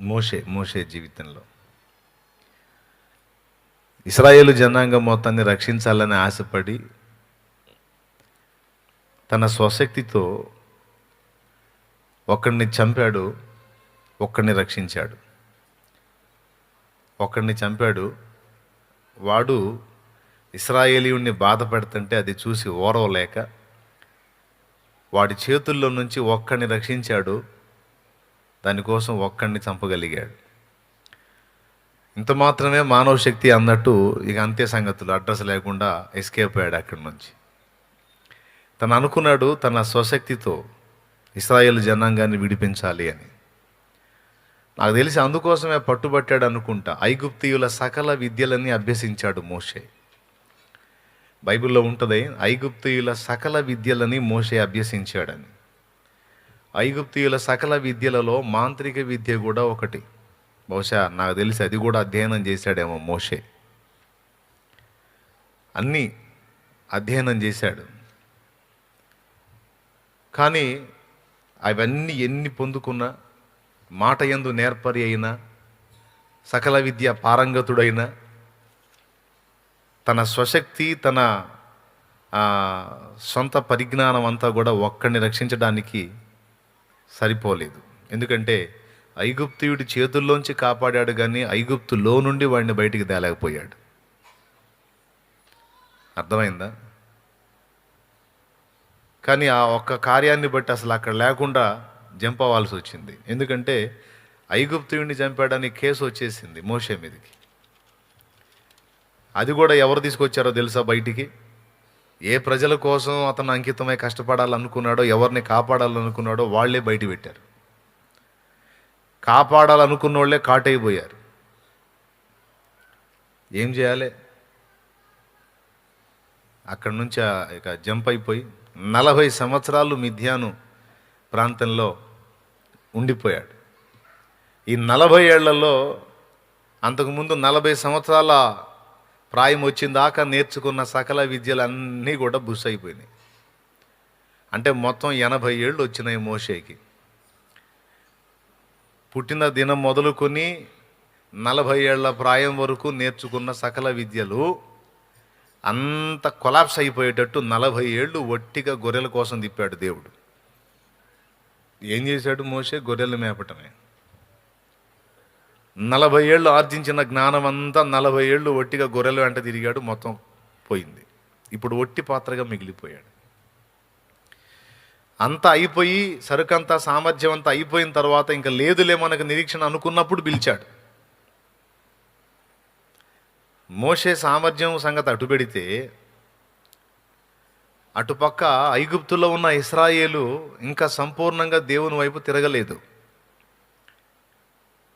మోషే మోషే జీవితంలో. ఇస్రాయేలు జనాంగం మొత్తాన్ని రక్షించాలని ఆశపడి తన స్వశక్తితో ఒకడిని చంపాడు ఒక్కడిని రక్షించాడు. ఒకడిని చంపాడు వాడు ఇస్రాయేలీయుణ్ణి బాధ పెడుతుంటే అది చూసి ఓరవలేక వాడి చేతుల్లో నుంచి ఒక్కడిని రక్షించాడు దానికోసం ఒక్కడిని చంపగలిగాడు. ఇంత మాత్రమే మానవ శక్తి అన్నట్టు ఇక అంతే సంగతులు అడ్రస్ లేకుండా ఎస్కేప్ అయ్యాడు అక్కడి నుంచి. తను అనుకున్నాడు తన స్వశక్తితో ఇస్రాయేల్ జనాంగాన్ని విడిపించాలి అని. నాకు తెలిసి అందుకోసమే పట్టుబట్టాడు అనుకుంటా. ఐగుప్తియుల సకల విద్యలన్నీ అభ్యసించాడు మోషే. బైబిల్లో ఉంటుంది ఐగుప్తియుల సకల విద్యలని మోషే అభ్యసించాడని. ఐగుప్తియుల సకల విద్యలలో మాంత్రిక విద్య కూడా ఒకటి. బహుశా నాకు తెలిసి అది కూడా అధ్యయనం చేశాడేమో మోషే. అన్నీ అధ్యయనం చేశాడు. కానీ అవన్నీ ఎన్ని పొందుకున్నా మాట ఎందు నేర్పరి అయినా సకల విద్య పారంగతుడైన తన స్వశక్తి తన సొంత పరిజ్ఞానం అంతా కూడా ఒక్కడిని రక్షించడానికి సరిపోలేదు. ఎందుకంటే ఐగుప్తియుడి చేతుల్లోంచి కాపాడాడు కానీ ఐగుప్తులో నుండి వాడిని బయటికి తేలేకపోయాడు. అర్థమైందా? కానీ ఆ ఒక్క కార్యాన్ని బట్టి అసలు అక్కడ లేకుండా జంప్ అవ్వాల్సి వచ్చింది. ఎందుకంటే ఐగుప్తుడిని చంపాడని కేసు వచ్చేసింది మోషే మీదకి. అది కూడా ఎవరు తీసుకొచ్చారో తెలుసా బయటికి? ఏ ప్రజల కోసం అతను అంకితమై కష్టపడాలనుకున్నాడో ఎవరిని కాపాడాలనుకున్నాడో వాళ్ళే బయట పెట్టారు. కాపాడాలనుకున్న వాళ్ళే కాటైపోయారు. ఏం చేయాలి? అక్కడి నుంచి ఇక జంప్ అయిపోయి నలభై సంవత్సరాలు మిథ్యాను ప్రాంతంలో ఉండిపోయాడు. ఈ నలభై ఏళ్ళలో అంతకుముందు నలభై సంవత్సరాల ప్రాయం వచ్చిందాకా నేర్చుకున్న సకల విద్యలు అన్నీ కూడా బుస్ అయిపోయినాయి. అంటే మొత్తం ఎనభై ఏళ్ళు వచ్చినాయి మోషేకి. పుట్టిన దినం మొదలుకొని నలభై ఏళ్ళ ప్రాయం వరకు నేర్చుకున్న సకల విద్యలు అంత కొలాప్స్ అయిపోయేటట్టు నలభై ఏళ్ళు ఒట్టిగా గొర్రెల కోసం తిప్పాడు దేవుడు. ఏం చేశాడు మోసే గొర్రెలు మేపటమే. నలభై ఏళ్ళు ఆర్జించిన జ్ఞానం అంతా నలభై ఏళ్ళు ఒట్టిగా గొర్రెలు వెంట తిరిగాడు మొత్తం పోయింది. ఇప్పుడు ఒట్టి పాత్రగా మిగిలిపోయాడు. అంతా అయిపోయి సరుకంతా సామర్థ్యం అంతా అయిపోయిన తర్వాత ఇంకా లేదులే మనకు నిరీక్షణ అనుకున్నప్పుడు పిలిచాడు. మోషే సామర్థ్యం సంగతి అటు పెడితే అటుపక్క ఐగుప్తులో ఉన్న ఇస్రాయేలు ఇంకా సంపూర్ణంగా దేవుని వైపు తిరగలేదు.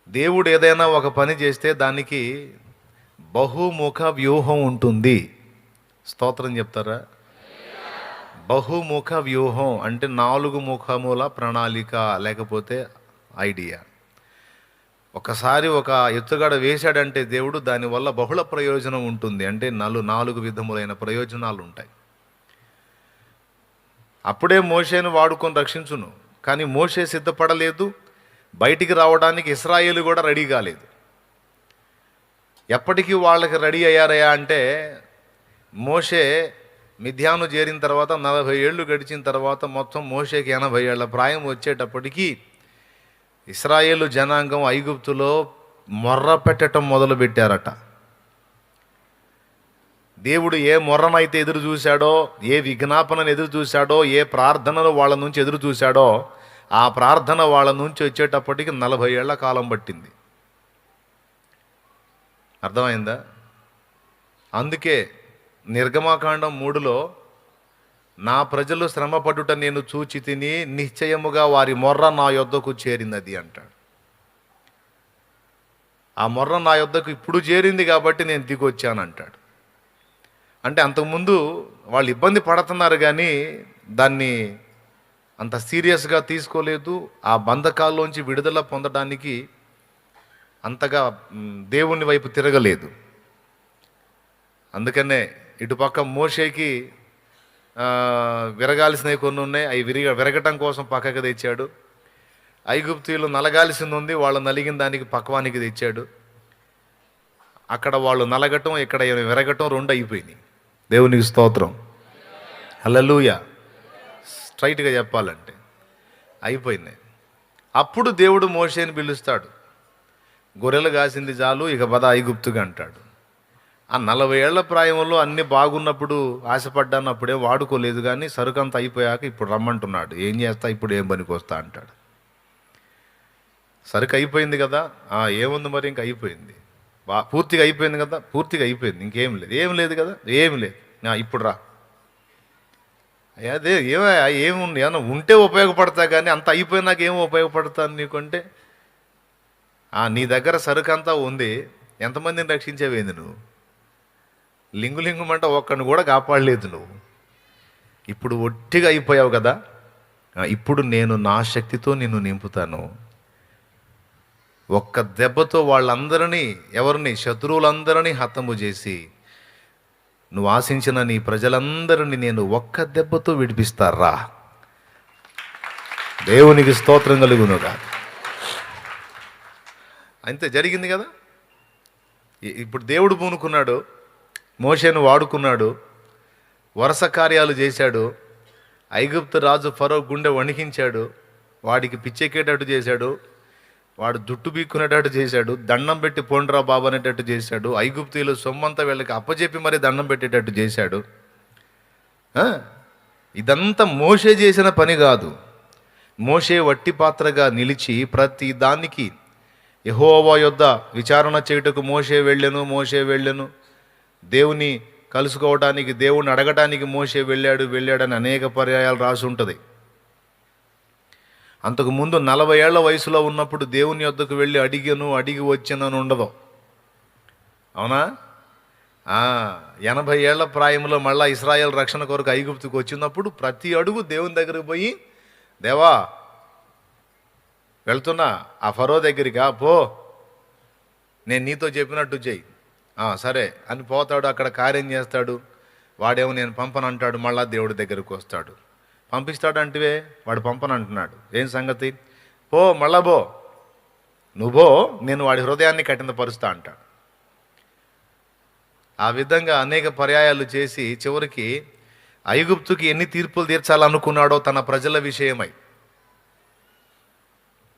దేవుడు ఏదైనా ఒక పని చేస్తే దానికి బహుముఖ వ్యూహం ఉంటుంది. స్తోత్రం చెప్తారా? బహుముఖ వ్యూహం అంటే నాలుగు ముఖముల ప్రణాళిక లేకపోతే ఐడియా. ఒకసారి ఒక ఎత్తుగడ వేశాడంటే దేవుడు దానివల్ల బహుళ ప్రయోజనం ఉంటుంది. అంటే నలు నాలుగు విధములైన ప్రయోజనాలు ఉంటాయి. అప్పుడే మోషేను వాడుకొని రక్షించును. కానీ మోషే సిద్ధపడలేదు. బయటికి రావడానికి ఇస్రాయేలు కూడా రెడీ కాలేదు. ఎప్పటికీ వాళ్ళకి రెడీ అయ్యారయా అంటే మోషే మిథ్యాను చేరిన తర్వాత నలభై ఏళ్ళు గడిచిన తర్వాత మొత్తం మోషేకి ఎనభై ఏళ్ళ ప్రాయం వచ్చేటప్పటికీ ఇస్రాయేల్ జనాంగం ఐగుప్తులో మొర్ర పెట్టడం మొదలు పెట్టారట దేవుడు ఏ మొర్రనైతే ఎదురు చూశాడో ఏ విజ్ఞాపనను ఎదురు చూశాడో ఏ ప్రార్థనలు వాళ్ళ నుంచి ఎదురు చూశాడో ఆ ప్రార్థన వాళ్ళ నుంచి వచ్చేటప్పటికి నలభై ఏళ్ళ కాలం పట్టింది. అర్థమైందా? అందుకే నిర్గమాకాండం మూడులో నా ప్రజలు శ్రమపడుట నేను చూచి తిని నిశ్చయముగా వారి మొర్ర నా యొద్దకు చేరినది అంటాడు. ఆ మొర్ర నా యొద్దకు ఇప్పుడు చేరింది కాబట్టి నేను దిగొచ్చాను అంటాడు అంటే అంతకుముందు వాళ్ళు ఇబ్బంది పడుతున్నారు కానీ దాన్ని అంత సీరియస్గా తీసుకోలేదు. ఆ బంధకాల్లోంచి విడుదల పొందడానికి అంతగా దేవుని వైపు తిరగలేదు. అందుకనే ఇటుపక్క మోషేకి విరగాల్సినవి కొన్ని ఉన్నాయి. అవి విరిగ విరగటం కోసం పక్కకు తెచ్చాడు. ఐగుప్తీయులు నలగాల్సింది ఉంది వాళ్ళు నలిగిన దానికి పక్వానికి తెచ్చాడు. అక్కడ వాళ్ళు నలగటం ఇక్కడ విరగటం రెండు అయిపోయినాయి. దేవునికి స్తోత్రం. హలలుయా స్ట్రైట్గా చెప్పాలంటే అయిపోయింది. అప్పుడు దేవుడు మోషేని పిలుస్తాడు. గొర్రెలు కాసింది చాలు ఇక పద ఐగుప్తుగా అంటాడు. ఆ నలభై ఏళ్ళ ప్రాయంలో అన్ని బాగున్నప్పుడు ఆశపడ్డాను అప్పుడే వాడుకోలేదు కానీ సరుకంతా అయిపోయాక ఇప్పుడు రమ్మంటున్నాడు. ఏం చేస్తా ఇప్పుడు ఏం పనికి వస్తా అంటాడు. సరుకు అయిపోయింది కదా? ఏముంది మరి? ఇంక అయిపోయింది. బా పూర్తిగా అయిపోయింది కదా? పూర్తిగా అయిపోయింది. ఇంకేం లేదు. ఏం లేదు కదా? ఏం లేదు. ఇప్పుడు రా. అదే ఏమే ఏముంది? ఏమన్నా ఉంటే ఉపయోగపడతా కానీ అంత అయిపోయినాక ఏం ఉపయోగపడతాను నీకంటే? ఆ, నీ దగ్గర సరుకు అంతా ఉంది. ఎంతమందిని రక్షించేవేంది నువ్వు? లింగు లింగుమంట ఒక్కడిని కూడా కాపాడలేదు నువ్వు. ఇప్పుడు ఒట్టిగా అయిపోయావు కదా? ఇప్పుడు నేను నా శక్తితో నిన్ను నింపుతాను. ఒక్క దెబ్బతో వాళ్ళందరినీ ఎవరిని? శత్రువులందరినీ హతము చేసి నువ్వు ఆశించిన నీ ప్రజలందరినీ నేను ఒక్క దెబ్బతో విడిపిస్తారా? దేవునికి స్తోత్రం కలుగునుగా. అంతే జరిగింది కదా? ఇప్పుడు దేవుడు పూనుకున్నాడు మోషేను వాడుకున్నాడు వరుస కార్యాలు చేశాడు ఐగుప్తు రాజు ఫరో గుండె వణికించాడు వాడికి పిచ్చెక్కేటట్టు చేశాడు వాడు జుట్టు బీక్కునేటట్టు చేశాడు దండం పెట్టి పోండ్రా బాబు అనేటట్టు చేశాడు ఐగుప్తీలు సొమ్మంతా వీళ్ళకి అప్పచెప్పి మరీ దండం పెట్టేటట్టు చేశాడు. ఇదంతా మోషే చేసిన పని కాదు. మోషే వట్టి పాత్రగా నిలిచి ప్రతి దానికి యహోవా యొద్ద విచారణ చేయుటకు మోషే వెళ్ళెను మోషే వెళ్ళెను. దేవుని కలుసుకోవడానికి దేవుణ్ణి అడగటానికి మోషే వెళ్ళాడు వెళ్ళాడని అనేక పర్యాయాలు రాసి ఉంటుంది అంతకు ముందు నలభై ఏళ్ళ వయసులో ఉన్నప్పుడు దేవుని యొద్దకు వెళ్ళి అడిగాను అడిగి వచ్చానని ఉండదు. అవునా? ఎనభై ఏళ్ళ ప్రాయంలో మళ్ళా ఇస్రాయల్ రక్షణ కొరకు ఐగుప్తుకు వచ్చినప్పుడు ప్రతి అడుగు దేవుని దగ్గరికి పోయి దేవా వెళ్తున్నా ఆ ఫరో దగ్గరికి పో. నేను నీతో చెప్పినట్టు చెయ్యి. "ఆ, సరే. అని పోతాడు అక్కడ కార్యం చేస్తాడు. వాడేమో నేను పంపనంటాడు మళ్ళా దేవుడి దగ్గరకు వస్తాడు. పంపిస్తాడు అంటివే వాడు పంపనంటున్నాడు. ఏం సంగతి? పో మళ్ళబో నువ్వో నేను వాడి హృదయాన్ని కఠినపరుస్తా అంటాడు. ఆ విధంగా అనేక పర్యాయాలు చేసి చివరికి ఐగుప్తుకి ఎన్ని తీర్పులు తీర్చాలనుకున్నాడో తన ప్రజల విషయమై.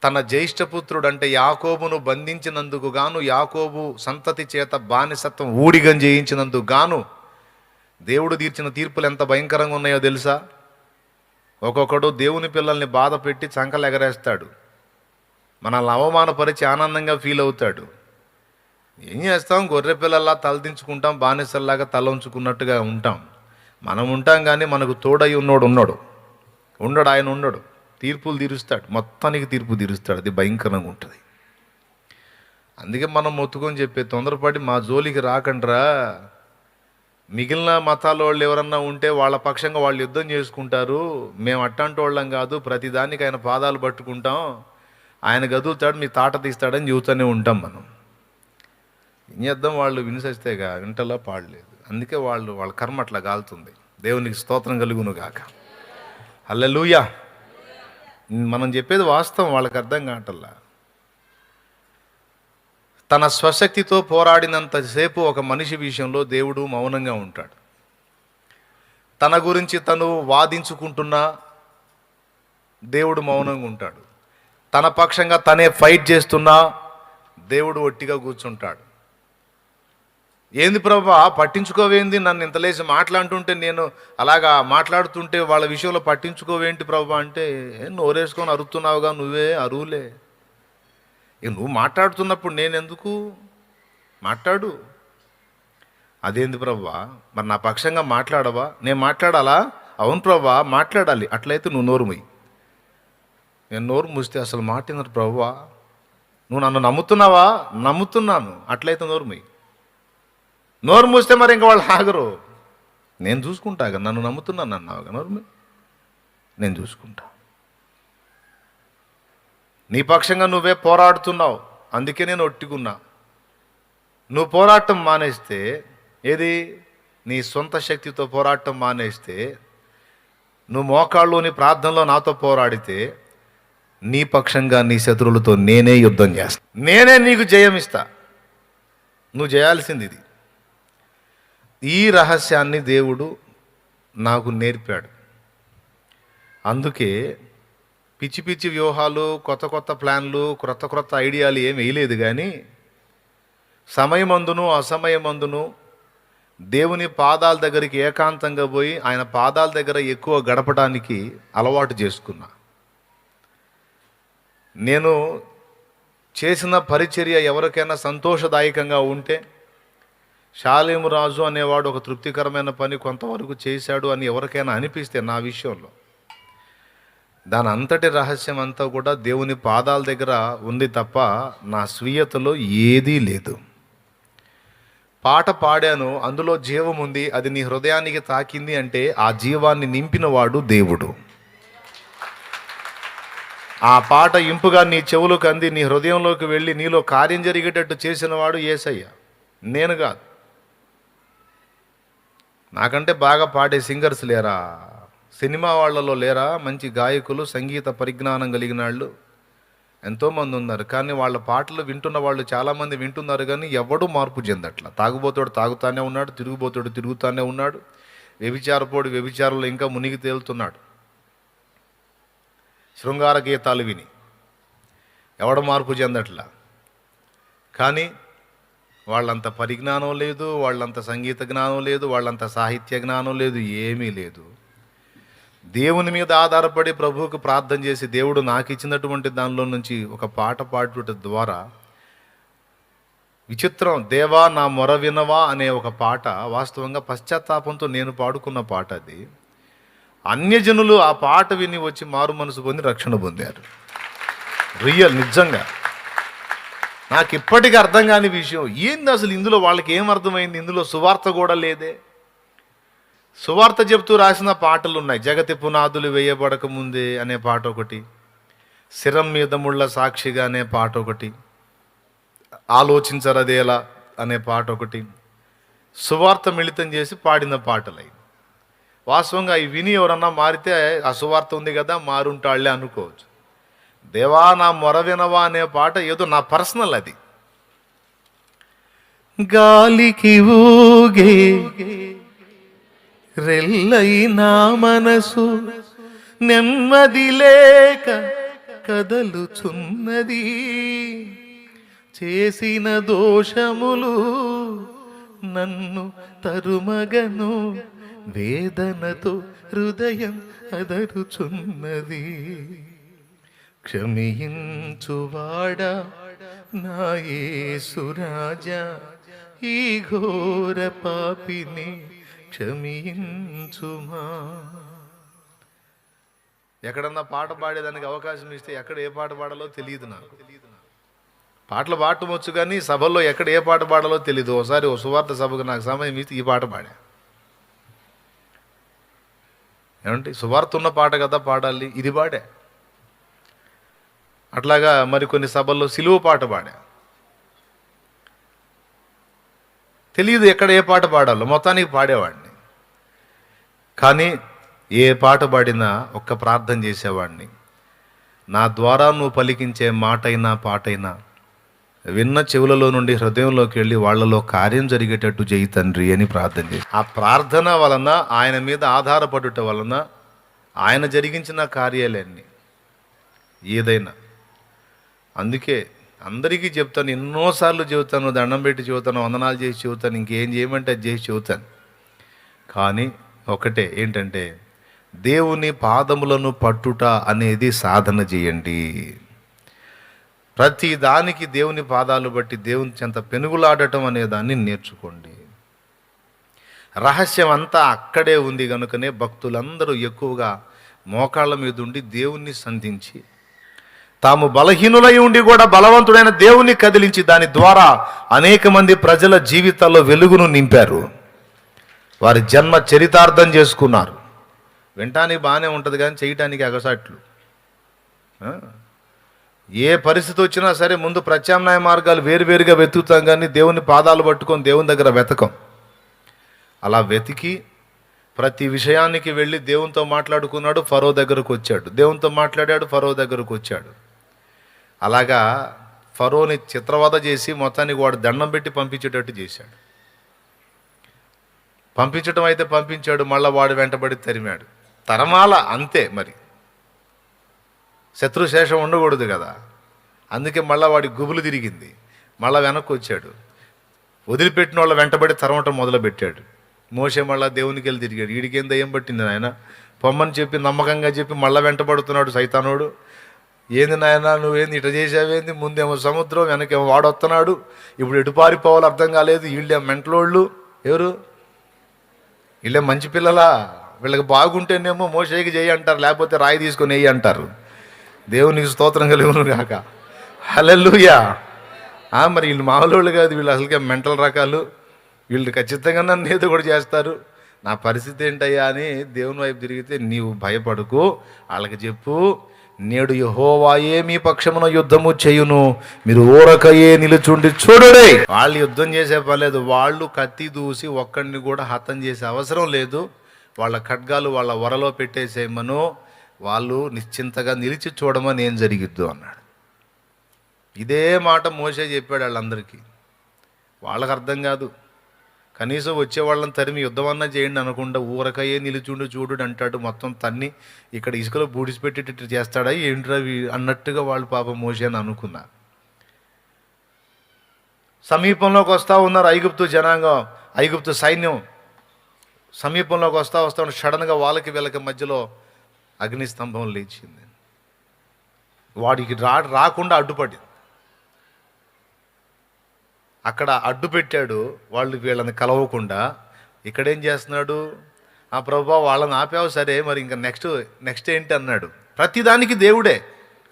తన జ్యేష్ఠపుత్రుడు అంటే యాకోబును బంధించినందుకు గాను యాకోబు సంతతి చేత బానిసత్వం ఊడిగం చేయించినందుకు గాను దేవుడు తీర్చిన తీర్పులు ఎంత భయంకరంగా ఉన్నాయో తెలుసా? ఒక్కొక్కడు దేవుని పిల్లల్ని బాధ పెట్టి చంకలు ఎగరేస్తాడు. మనల్ని అవమానపరిచి ఆనందంగా ఫీల్ అవుతాడు. ఏం చేస్తాం? గొర్రె పిల్లల్లా తలదించుకుంటాం బానిసల్లాగా తల ఉంచుకున్నట్టుగా ఉంటాం. మనం ఉంటాం కానీ మనకు తోడై ఉన్నోడు ఉన్నాడు. ఉండడు ఆయన ఉండడు. తీర్పులు తీరుస్తాడు. మొత్తానికి తీర్పు తీరుస్తాడు. అది భయంకరంగా ఉంటుంది. అందుకే మనం మొత్తుకొని చెప్పే తొందరపడి మా జోలికి రాకండ్రా. మిగిలిన మతాల వాళ్ళు ఎవరన్నా ఉంటే వాళ్ళ పక్షంగా వాళ్ళు యుద్ధం చేసుకుంటారు. మేము అట్టంటి వాళ్ళం కాదు ప్రతిదానికి ఆయన పాదాలు పట్టుకుంటాం. ఆయన గదులుతాడు మీ తాట తీస్తాడని చెబుతూనే ఉంటాం మనం. ఏం చేద్దాం? వాళ్ళు వినిసేస్తేగా వింటలా పాడలేదు అందుకే వాళ్ళు వాళ్ళ కర్మ అట్లా కాలుతుంది దేవునికి స్తోత్రం కలుగును గాక. అల్లెలుయా మనం చెప్పేది వాస్తవం వాళ్ళకి అర్థం కావటల్లా తన స్వశక్తితో పోరాడినంతసేపు ఒక మనిషి విషయంలో దేవుడు మౌనంగా ఉంటాడు. తన గురించి తను వాదించుకుంటున్నా దేవుడు మౌనంగా ఉంటాడు. తన పక్షంగా తనే ఫైట్ చేస్తున్నా దేవుడు ఒట్టిగా కూర్చుంటాడు. ఏంది ప్రభా పట్టించుకోవేంది? నన్ను ఇంతలేసి మాట్లాడుతుంటే నేను అలాగా మాట్లాడుతుంటే వాళ్ళ విషయంలో పట్టించుకోవేంటి ప్రభా అంటే నోరేసుకొని అరుతున్నావుగా నువ్వే అరువులే. ఇక నువ్వు మాట్లాడుతున్నప్పుడు నేను ఎందుకు మాట్లాడు. అదేంది ప్రవ్వా? మరి నా పక్షంగా మాట్లాడవా? నేను మాట్లాడాలా? అవును ప్రభా మాట్లాడాలి. అట్లయితే నువ్వు నోరు నేను నోరు మూస్తే అసలు మాటినరు ప్రవ్వా. నువ్వు నన్ను నమ్ముతున్నావా? నమ్ముతున్నాను. అట్లయితే నోరు నోరు మూస్తే మరి ఇంకా వాళ్ళు ఆగరు. నేను చూసుకుంటాగా నన్ను నమ్ముతున్నాను అన్నావుగా నోరు నేను చూసుకుంటా. నీ పక్షంగా నువ్వే పోరాడుతున్నావు. అందుకే నేను ఒట్టుకున్నా నువ్వు పోరాటం మానేస్తే ఏది? నీ సొంత శక్తితో పోరాటం మానేస్తే నువ్వు మోకాళ్ళలోని ప్రార్థనలో నాతో పోరాడితే నీ పక్షంగా నీ శత్రువులతో నేనే యుద్ధం చేస్తా. నేనే నీకు జయమిస్తా. నువ్వు చేయాల్సింది ఇది ఈ రహస్యాన్ని దేవుడు నాకు నేర్పాడు. అందుకే పిచ్చి పిచ్చి వ్యూహాలు కొత్త కొత్త ప్లాన్లు క్రొత్త క్రొత్త ఐడియాలు ఏమి వేయలేదు కానీ సమయమందును అసమయమందును దేవుని పాదాల దగ్గరికి ఏకాంతంగా పోయి ఆయన పాదాల దగ్గర ఎక్కువ గడపడానికి అలవాటు చేసుకున్నా. నేను చేసిన పరిచర్య ఎవరికైనా సంతోషదాయకంగా ఉంటే షాలేము రాజు అనేవాడు ఒక తృప్తికరమైన పని కొంతవరకు చేశాడు అని ఎవరికైనా అనిపిస్తే నా విషయంలో. దాని అంతటి రహస్యం అంతా కూడా దేవుని పాదాల దగ్గర ఉంది తప్ప నా స్వీయతలో ఏదీ లేదు. పాట పాడాను అందులో జీవం ఉంది అది నీ హృదయానికి తాకింది అంటే ఆ జీవాన్ని నింపినవాడు దేవుడు. ఆ పాట ఇంపుగా నీ చెవులకు అంది నీ హృదయంలోకి వెళ్ళి నీలో కార్యం జరిగేటట్టు చేసినవాడు ఏసయ్య. నేను కాదు. నాకంటే బాగా పాడే సింగర్స్ లేరా? సినిమా వాళ్ళలో లేరా? మంచి గాయకులు సంగీత పరిజ్ఞానం కలిగిన వాళ్ళు ఎంతోమంది ఉన్నారు. కానీ వాళ్ళ పాటలు వింటున్న వాళ్ళు చాలామంది వింటున్నారు కానీ ఎవడు మార్పు చెందట్ల. తాగుబోతాడు తాగుతానే ఉన్నాడు తిరుగుబోతాడు తిరుగుతానే ఉన్నాడు. వ్యభిచారపోడు వ్యభిచారంలో ఇంకా మునిగి తేలుతున్నాడు. శృంగార గీతాలు విని ఎవడ మార్పు చెందట్ల? కానీ వాళ్ళంత పరిజ్ఞానం లేదు వాళ్ళంత సంగీత జ్ఞానం లేదు వాళ్ళంత సాహిత్య జ్ఞానం లేదు ఏమీ లేదు. దేవుని మీద ఆధారపడి ప్రభువుకు ప్రార్థన చేసి దేవుడు నాకు ఇచ్చినటువంటి దానిలో నుంచి ఒక పాట పాడుట ద్వారా విచిత్రం దేవా నా మొర వినవా అనే ఒక పాట వాస్తవంగా పశ్చాత్తాపంతో నేను పాడుకున్న పాట అది. అన్యజనులు ఆ పాట విని వచ్చి మారు మనసు పొంది రక్షణ పొందారు. రియల్ నిజంగా. నాకు ఇప్పటికీ అర్థం కాని విషయం ఏంది అసలు ఇందులో వాళ్ళకి ఏం అర్థమైంది? ఇందులో సువార్త కూడా లేదే. సువార్త చెప్తూ రాసిన పాటలు ఉన్నాయి జగతి పునాదులు వేయబడక ముందే అనే పాట ఒకటి శిరం మీద ముళ్ళ సాక్షిగా అనే పాట ఒకటి ఆలోచించరదేలా అనే పాట ఒకటి సువార్త మిళితం చేసి పాడిన పాటలై. వాస్తవంగా అవి విని ఎవరన్నా మారితే ఆ సువార్త ఉంది కదా మారుంటాళ్ళే అనుకోవచ్చు. దేవా నా మొర వినవా అనే పాట ఏదో నా పర్సనల్ అది. గాలికి ఊగే రెల్లైనా మనసు నెమ్మది లేక కదలుచున్నది. చేసిన దోషములు నన్ను తరుమగను వేదనతో హృదయం అదరుచున్నది. క్షమించువాడా నాయే యేసురాజా ఈ ఘోర పాపిని క్షమించుమా? ఎక్కడన్నా పాట పాడేదానికి అవకాశం ఇస్తే ఎక్కడ ఏ పాట పాడాలో తెలియదు నాకు. పాటలు పాడటం వచ్చు కానీ సభల్లో ఎక్కడ ఏ పాట పాడాలో తెలియదు ఒకసారి ఓ సువార్త సభకు నాకు సమయం ఇస్తే ఈ పాట పాడా. ఏమంటే సువార్త ఉన్న పాట కదా పాడాలి ఇది పాడా. అట్లాగా మరి కొన్ని సభల్లో సిలువ పాట పాడా. తెలియదు ఎక్కడ ఏ పాట పాడాలో మొత్తానికి పాడేవాడిని. కానీ ఏ పాట పాడినా ఒక్క ప్రార్థన చేసేవాడిని నా ద్వారా నువ్వు పలికించే మాటైనా పాటైనా విన్న చెవులలో నుండి హృదయంలోకి వెళ్ళి వాళ్ళలో కార్యం జరిగేటట్టు చేయి తండ్రి అని ప్రార్థన చేసి ఆ ప్రార్థన వలన ఆయన మీద ఆధారపడుట వలన ఆయన జరిగించిన కార్యాలన్నీ ఏదైనా. అందుకే అందరికీ చెప్తాను ఎన్నోసార్లు చెబుతాను దండం పెట్టి చెబుతాను వందనాలు చేసి చెబుతాను ఇంకేం చేయమంటే అది చేసి చెబుతాను. కానీ ఒకటే ఏంటంటే దేవుని పాదములను పట్టుట అనేది సాధన చేయండి. ప్రతి దానికి దేవుని పాదాలు బట్టి దేవుని చెంత పెనుగులాడటం అనే దాన్ని నేర్చుకోండి. రహస్యం అంతా అక్కడే ఉంది కనుకనే భక్తులందరూ ఎక్కువగా మోకాళ్ళ మీద ఉండి దేవుణ్ణి సంధించి తాము బలహీనులై ఉండి కూడా బలవంతుడైన దేవుణ్ణి కదిలించి దాని ద్వారా అనేక మంది ప్రజల జీవితాల్లో వెలుగును నింపారు. వారి జన్మ చరితార్థం చేసుకున్నారు. వినటానికి బాగానే ఉంటుంది కానీ చేయటానికి అగసాట్లు ఏ పరిస్థితి వచ్చినా సరే ముందు ప్రత్యామ్నాయ మార్గాలు వేరువేరుగా వెతుకుతాం కానీ దేవుని పాదాలు పట్టుకొని దేవుని దగ్గర వెతకం. అలా వెతికి ప్రతి విషయానికి వెళ్ళి దేవునితో మాట్లాడుకున్నాడు ఫరో దగ్గరకు వచ్చాడు. దేవునితో మాట్లాడాడు ఫరో దగ్గరకు వచ్చాడు. అలాగా ఫరోని చిత్రవద చేసి మొత్తానికి వాడు దండం పెట్టి పంపించేటట్టు చేశాడు. పంపించడం అయితే పంపించాడు మళ్ళా వాడు వెంటబడి తరిమాడు. తరమాల అంతే మరి. శత్రుశేషం ఉండకూడదు కదా. అందుకే మళ్ళా వాడి గుబులు తిరిగింది. మళ్ళా వెనక్కి వచ్చాడు. వదిలిపెట్టిన వాళ్ళ వెంటబడి తరమటం మొదలుపెట్టాడు. మోసే మళ్ళా దేవునికి వెళ్ళి తిరిగాడు. వీడికేం దయ్యం పట్టింది నాయన? పొమ్మని చెప్పి నమ్మకంగా చెప్పి మళ్ళా వెంటబడుతున్నాడు సైతానోడు. ఏంది నాయన నువ్వేంది ఇట చేసావేంది ముందేమో సముద్రం వెనకేమో వాడొస్తున్నాడు ఇప్పుడు ఎటు పారిపోవాలో అర్థం కాలేదు. వీళ్ళేమో మెంటలోళ్ళు? ఎవరు? వీళ్ళే మంచి పిల్లలా వీళ్ళకి బాగుంటేనేమో మోసేకి చేయి అంటారు లేకపోతే రాయి తీసుకొని వెయ్యి అంటారు. దేవునికి స్తోత్రం కలిగిన కాక హలెల్లుయా. మరి వీళ్ళు మామూలు కాదు వీళ్ళు అసలుకే మెంటల్ రకాలు. వీళ్ళు ఖచ్చితంగా నన్ను ఏదో కూడా చేస్తారు. నా పరిస్థితి ఏంటయ్యా అని దేవుని వైపు తిరిగితే నీవు భయపడకు వాళ్ళకి చెప్పు. నేడు యహోవాయే మీ పక్షమున యుద్ధము చేయును. మీరు ఊరకయే నిలుచుండి చూడుడే. వాళ్ళు యుద్ధం చేసే పర్లేదు వాళ్ళు కత్తి దూసి ఒక్కడిని కూడా హతం చేసే అవసరం లేదు. వాళ్ళ ఖడ్గాలు వాళ్ళ వరలో పెట్టేసేయమను వాళ్ళు నిశ్చింతగా నిలిచి చూడమని ఏం జరిగిద్దు అన్నాడు. ఇదే మాట మోసే చెప్పాడు వాళ్ళందరికీ. వాళ్ళకి అర్థం కాదు. కనీసం వచ్చే వాళ్ళని తరిమి యుద్ధం అన్నా చేయండి అనకుండా ఊరకయ్యే నిలుచుండు చూడు అంటాడు. మొత్తం తన్ని ఇక్కడ ఇసుకలో బూడిసిపెట్టేటట్టు చేస్తాడా ఏంట్రా అన్నట్టుగా వాళ్ళు పాపం మోసాను అని అనుకున్నా. సమీపంలోకి వస్తూ ఉన్నారు ఐగుప్తు జనాంగం ఐగుప్తు సైన్యం. సమీపంలోకి వస్తా వస్తూ ఉన్న సడన్గా వాళ్ళకి వీళ్ళకి మధ్యలో అగ్నిస్తంభం లేచింది. వాడికి రా రాకుండా అడ్డుపడింది. అక్కడ అడ్డు పెట్టాడు వాళ్ళు వీళ్ళని కలవకుండా. ఇక్కడేం చేస్తున్నాడు? ఆ ప్రభా వాళ్ళని ఆపావు సరే మరి ఇంకా నెక్స్ట్ నెక్స్ట్ ఏంటి? అన్నాడు. ప్రతిదానికి దేవుడే.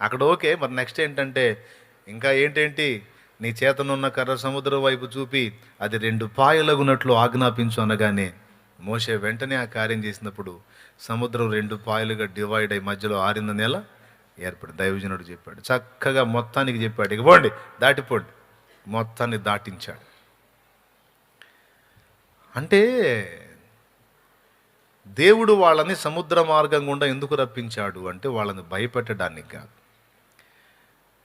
అక్కడ ఓకే మరి నెక్స్ట్ ఏంటంటే ఇంకా ఏంటేంటి? నీ చేతనున్న కర్ర సముద్రం వైపు చూపి అది రెండు పాయలగునట్లు ఆజ్ఞాపించు అనగానే. మోసే వెంటనే ఆ కార్యం చేసినప్పుడు సముద్రం రెండు పాయలుగా డివైడ్ అయి మధ్యలో ఆరిన నెల ఏర్పడి దైవజనుడు చెప్పాడు. చక్కగా మొత్తానికి చెప్పాడు. ఇక పోండి దాటిపోండి. మొత్తాన్ని దాటించాడు. అంటే దేవుడు వాళ్ళని సముద్ర మార్గం గుండా ఎందుకు రప్పించాడు అంటే వాళ్ళని భయపెట్టడానికి కాదు.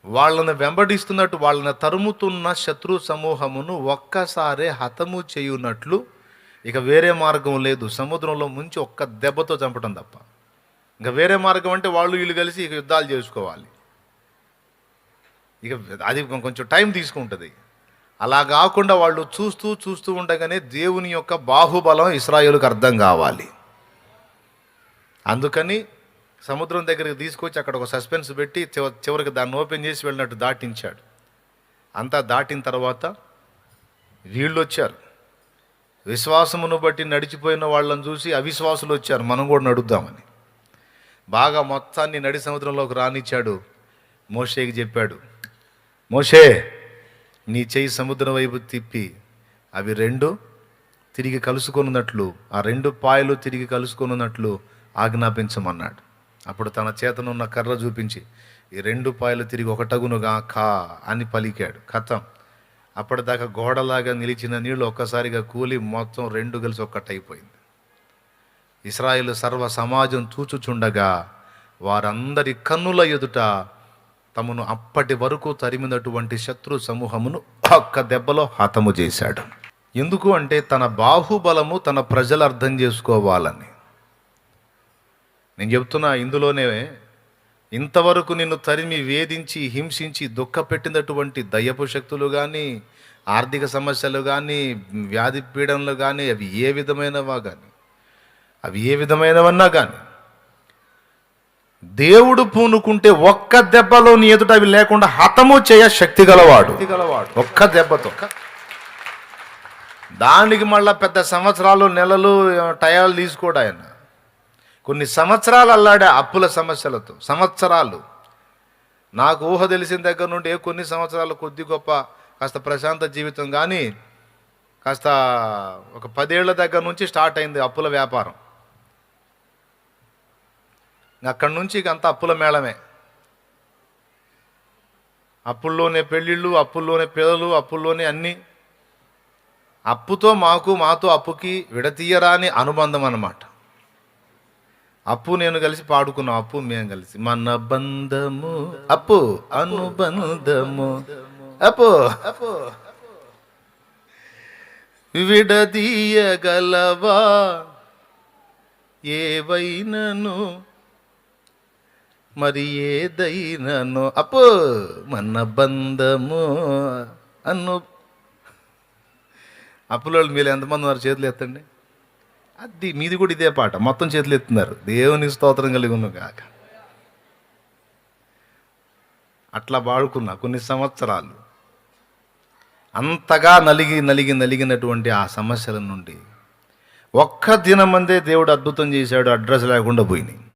వాళ్ళని వెంబడిస్తున్నట్టు వాళ్ళని తరుముతున్న శత్రు సమూహమును ఒక్కసారే హతము చేయునట్లు ఇక వేరే మార్గం లేదు. సముద్రంలో ముంచి ఒక్క దెబ్బతో చంపడం తప్ప. ఇంకా వేరే మార్గం అంటే వాళ్ళు వీళ్ళు కలిసి ఇక యుద్ధాలు చేసుకోవాలి. ఇక అది కొంచెం టైం తీసుకుంటుంది. అలా కాకుండా వాళ్ళు చూస్తూ చూస్తూ ఉండగానే దేవుని యొక్క బాహుబలం ఇస్రాయేల్కి అర్థం కావాలి. అందుకని సముద్రం దగ్గరికి తీసుకొచ్చి అక్కడ ఒక సస్పెన్స్ పెట్టి చివ- చివరికి దాన్ని ఓపెన్ చేసి వెళ్ళినట్టు దాటించాడు. అంతా దాటిన తర్వాత వీళ్ళు వచ్చారు విశ్వాసమును బట్టి నడిచిపోయిన వాళ్ళని చూసి అవిశ్వాసులు వచ్చారు. మనం కూడా నడుద్దామని. బాగా మొత్తాన్ని నడి సముద్రంలోకి రానిచ్చాడు మోషేకి చెప్పాడు. మోషే నీ చేయి సముద్రం వైపు తిప్పి అవి రెండు తిరిగి కలుసుకొనున్నట్లు ఆ రెండు పాయలు తిరిగి కలుసుకొనున్నట్లు ఆజ్ఞాపించమన్నాడు. అప్పుడు తన చేతనున్న కర్ర చూపించి ఈ రెండు పాయలు తిరిగి ఒకటగునుగా కా అని పలికాడు. కథం. అప్పటిదాకా గోడలాగా నిలిచిన నీళ్ళు ఒక్కసారిగా కూలి మొత్తం రెండు కలిసి ఒక్కటైపోయింది. ఇస్రాయిల్ సర్వ సమాజం చూచుచుండగా వారందరి కన్నుల ఎదుట తమను అప్పటి వరకు తరిమినటువంటి శత్రు సమూహమును ఒక్క దెబ్బలో హతము చేశాడు. ఎందుకు అంటే తన బాహుబలము తన ప్రజలు అర్థం చేసుకోవాలని. నేను చెప్తున్నా ఇందులోనే ఇంతవరకు నిన్ను తరిమి వేధించి హింసించి దుఃఖపెట్టినటువంటి దయ్యపు శక్తులు కానీ ఆర్థిక సమస్యలు కానీ వ్యాధి పీడనలు కానీ అవి ఏ విధమైనవా కానీ అవి ఏ విధమైనవన్నా కానీ దేవుడు పూనుకుంటే ఒక్క దెబ్బలో నీ ఎదుట అవి లేకుండా హతము చేయ శక్తి గలవాడు. ఒక్క దెబ్బతో. దానికి మళ్ళా పెద్ద సంవత్సరాలు నెలలు టయాలు తీసుకోడు ఆయన. కొన్ని సంవత్సరాలు అల్లాడే అప్పుల సమస్యలతో సంవత్సరాలు. నాకు ఊహ తెలిసిన దగ్గర నుండి ఏ కొన్ని సంవత్సరాలు కొద్ది గొప్ప కాస్త ప్రశాంత జీవితం కానీ కాస్త ఒక పదేళ్ళ దగ్గర నుంచి స్టార్ట్ అయింది అప్పుల వ్యాపారం. అక్కడి నుంచి ఇక అంతా అప్పుల మేళమే. అప్పుల్లోనే పెళ్ళిళ్ళు అప్పుల్లోనే పిల్లలు అప్పుల్లోనే అన్నీ. అప్పుతో మాకు మాతో అప్పుకి విడతీయరాని అనుబంధం అన్నమాట. అప్పు నేను కలిసి పాడుకున్నాం అప్పు మేము కలిసి. మన బంధము అప్పు అనుబంధము అప్పు అప్పు. విడదీయగలవా? ఏవైనను మరి ఏదైనాను అప్పు మన బంధము అన్ను. అప్పులోళ్ళు మీరు ఎంతమంది ఉన్నారు చేతులు ఎత్తండి? అది మీది కూడా ఇదే పాట. మొత్తం చేతులు ఎత్తున్నారు. దేవుని స్తోత్రం కలిగి ఉన్న కాక అట్లా వాడుకున్నా కొన్ని సంవత్సరాలు. అంతగా నలిగి నలిగి నలిగినటువంటి ఆ సమస్యల నుండి ఒక్క దినమందే దేవుడు అద్భుతం చేశాడు అడ్రస్ లేకుండా పోయినాయి.